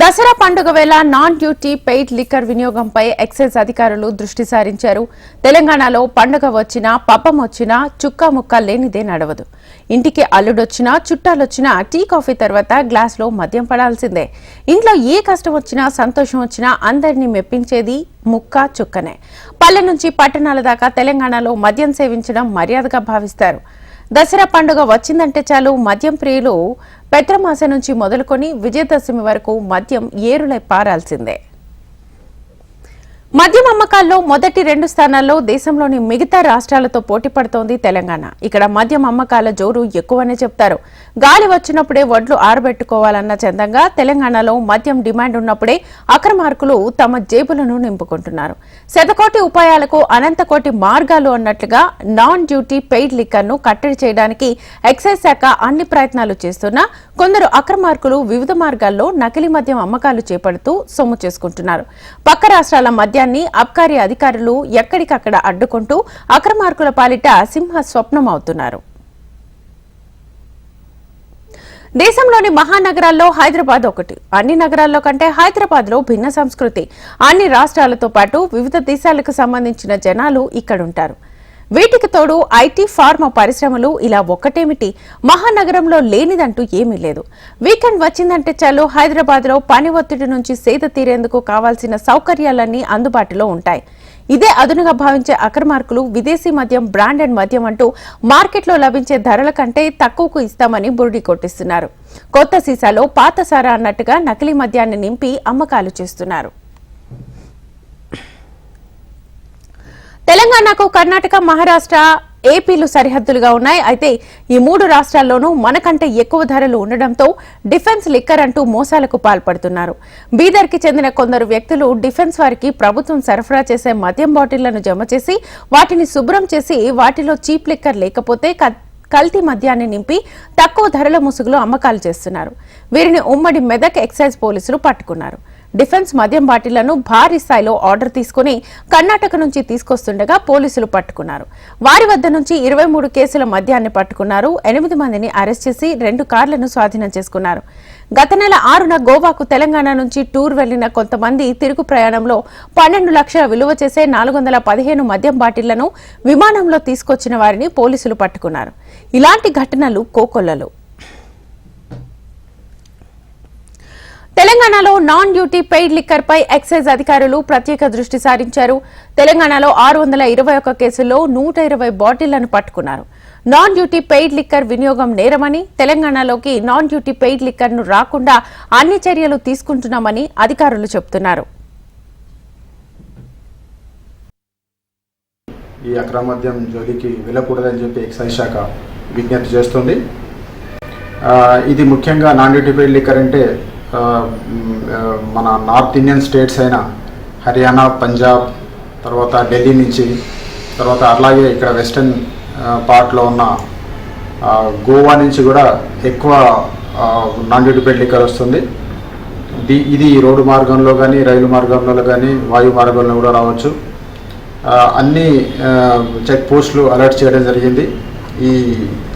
దసరా పండుగ వేళ non duty paid liquor వినియోగంపై ఎక్సైజ్ అధికారులు దృష్టి సారించారు. తెలంగాణలో పండుగ వచ్చినా పబ్బం వచ్చినా చుక్కా ముక్క లేనిదే నడవదు. ఇంటికి అల్లుడొచ్చినా చుట్టాలొచ్చినా టీ కాఫీ తర్వాత గ్లాస్లో మద్యం పడాల్సిందే. ఇంట్లో ఏ కష్టం వచ్చినా సంతోషం వచ్చినా అందరినీ మెప్పించేది ముక్క చుక్కనే. పల్లె నుంచి పట్టణాల దాకా తెలంగాణలో మద్యం సేవించడం మర్యాదగా భావిస్తారు. దసరా పండుగ వచ్చిందంటే చాలు మద్యం ప్రియులు పెత్రమాస నుంచి మొదలుకొని విజయదశమి వరకు మద్యం ఏరులై పారాల్సిందే. మద్యం అమ్మకాల్లో మొదటి రెండు స్థానాల్లో దేశంలోని మిగతా రాష్ట్రాలతో పోటీ పడుతోంది తెలంగాణ. ఇక్కడ మద్యం అమ్మకాల జోరు ఎక్కువనే చెప్తారు. గాలి వచ్చినప్పుడే వడ్లు ఆరబెట్టుకోవాలన్న చందంగా తెలంగాణలో మద్యం డిమాండ్ ఉన్నప్పుడే అక్రమార్కులు తమ జేబులను నింపుకుంటున్నారు. శతకోటి ఉపాయాలకు అనంతకోటి మార్గాలు అన్నట్లుగా నాన్ డ్యూటీ పెయిడ్ లిక్కర్ను కట్టడి చేయడానికి ఎక్సైజ్ శాఖ అన్ని ప్రయత్నాలు చేస్తున్నా కొందరు అక్రమార్కులు వివిధ మార్గాల్లో నకిలీ మద్యం అమ్మకాలు చేపడుతూ సొమ్ము చేసుకుంటున్నారు. పక్క రాష్ట్రాల మద్యాన్ని అబ్కారీ అధికారులు ఎక్కడికక్కడ అడ్డుకుంటూ అక్రమార్కుల పాలిట సింహ స్వప్నమవుతున్నారు దేశంలోని మహానగరాల్లో హైదరాబాద్ ఒకటి అన్ని నగరాల్లో కంటే హైదరాబాద్లో భిన్న సంస్కృతి. అన్ని రాష్ట్రాలతో పాటు వివిధ దేశాలకు సంబంధించిన జనాలు ఇక్కడుంటారు. వీటికి తోడు ఐటీ ఫార్మా పరిశ్రమలు ఇలా ఒక్కటేమిటి? మహానగరంలో లేనిదంటూ ఏమీ లేదు. వీకెండ్ వచ్చిందంటే చాలు హైదరాబాద్లో పని ఒత్తిడి నుంచి సేద తీరేందుకు కావాల్సిన సౌకర్యాలన్నీ అందుబాటులో ఉంటాయి. ఇదే అదునుగా భావించే అక్రమార్కులు విదేశీ మద్యం బ్రాండెడ్ మద్యం అంటూ మార్కెట్లో లభించే ధరల కంటే తక్కువకు ఇస్తామని బురుడి కొట్టిస్తున్నారు. కొత్త సీసాలో పాత సారా అన్నట్టుగా నకిలీ మద్యాన్ని నింపి అమ్మకాలు చేస్తున్నారు. తెలంగాణకు కర్ణాటక మహారాష్ట్ర ఏపీలు సరిహద్దులుగా ఉన్నాయి. అయితే ఈ మూడు రాష్ట్రాల్లోనూ మనకంటే ఎక్కువ ధరలు ఉండడంతో డిఫెన్స్ లిక్కర్ అంటూ మోసాలకు పాల్పడుతున్నారు. బీదర్కి చెందిన కొందరు వ్యక్తులు డిఫెన్స్ వారికి ప్రభుత్వం సరఫరా చేసే మద్యం బాటిళ్ళను జమ చేసి వాటిని శుభ్రం చేసి వాటిలో చీప్ లిక్కర్ లేకపోతే కల్తీ మద్యాన్ని నింపి తక్కువ ధరల ముసుగులో అమ్మకాలు చేస్తున్నారు. వీరిని ఉమ్మడి మెదక్ ఎక్సైజ్ పోలీసులు పట్టుకున్నారు. డిఫెన్స్ మద్యం బాటిళ్ళను భారీ స్థాయిలో ఆర్డర్ తీసుకుని కర్ణాటక నుంచి తీసుకొస్తుండగా పోలీసులు పట్టుకున్నారు. వారి వద్ద నుంచి ఇరవై మూడు కేసుల మద్యాన్ని పట్టుకున్నారు. ఎనిమిది మందిని అరెస్ట్ చేసి రెండు కార్లను స్వాధీనం చేసుకున్నారు. గత నెల ఆరున గోవాకు తెలంగాణ నుంచి టూర్ వెళ్ళిన కొంతమంది తిరుగు ప్రయాణంలో పన్నెండు లక్షల విలువ చేసే నాలుగు వందల పదిహేను మద్యం బాటిళ్ళను విమానంలో తీసుకొచ్చిన వారిని పోలీసులు పట్టుకున్నారు. ఇలాంటి ఘటనలు కోకొల్లలు. తెలంగాణలో నాన్ డ్యూటీ పెయిడ్ లిక్కర్ పై ఎక్సైజ్ అధికారులు ప్రత్యేక దృష్టి సారించారు. తెలంగాణలో ఆరు వందల ఇరవై ఒక్క కేసుల్లో నూట ఇరవై బాటిళ్ళను పట్టుకున్నారు. నాన్ డ్యూటీ పెయిడ్ లిక్కర్ వినియోగం నేరమని తెలంగాణలోకి నాన్ డ్యూటీ పెయిడ్ లిక్కర్ను రాకుండా అన్ని చర్యలు తీసుకుంటున్నామని అధికారులు చెబుతున్నారు. ఈ అక్రమద్యం జోలికి వెళ్ళకూడదని చెప్పి ఎక్సైజ్ శాఖ విజ్ఞప్తి చేస్తుంది. ఇది ముఖ్యంగా నాన్ డ్యూటీ పెయిడ్ లిక్కర్ అంటే మన నార్త్ ఇండియన్ స్టేట్స్ అయిన హర్యానా పంజాబ్ తర్వాత ఢిల్లీ నుంచి తర్వాత అలాగే ఇక్కడ వెస్టర్న్ పార్ట్లో ఉన్న గోవా నుంచి కూడా ఎక్కువ ఆ, నాన్ డ్యూటీ లిక్కర్ వస్తుంది. ఇది రోడ్డు మార్గంలో కానీ రైలు మార్గంలో కానీ వాయు మార్గంలో కూడా రావచ్చు. అన్ని చెక్ పోస్టులు అలర్ట్ చేయడం జరిగింది. ఈ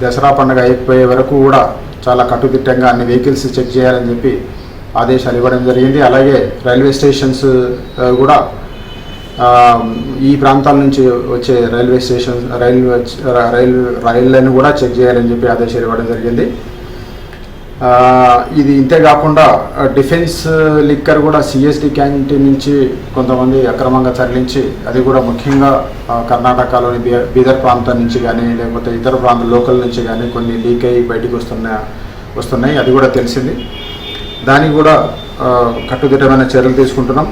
దసరా పండుగ అయిపోయే వరకు కూడా చాలా కట్టుదిట్టంగా అన్ని వెహికల్స్ చెక్ చేయాలని చెప్పి ఆదేశాలు ఇవ్వడం జరిగింది. అలాగే రైల్వే స్టేషన్స్ కూడా ఈ ప్రాంతాల నుంచి వచ్చే రైల్వే స్టేషన్ రైల్వే రైల్ రైళ్ళను కూడా చెక్ చేయాలని చెప్పి ఆదేశాలు ఇవ్వడం జరిగింది. ఇది ఇంతే కాకుండా డిఫెన్స్ లిక్కర్ కూడా సిఎస్డి క్యాంటీన్ నుంచి కొంతమంది అక్రమంగా తరలించి అది కూడా ముఖ్యంగా కర్ణాటకలోని బీ- బీదర్ ప్రాంతం నుంచి కానీ లేకపోతే ఇతర ప్రాంత లోకల్ నుంచి కానీ కొన్ని లీక్ అయ్యి బయటకు వస్తున్న వస్తున్నాయి. అది కూడా తెలిసింది. దానికి కూడా కట్టుదిట్టమైన చర్యలు తీసుకుంటున్నాం.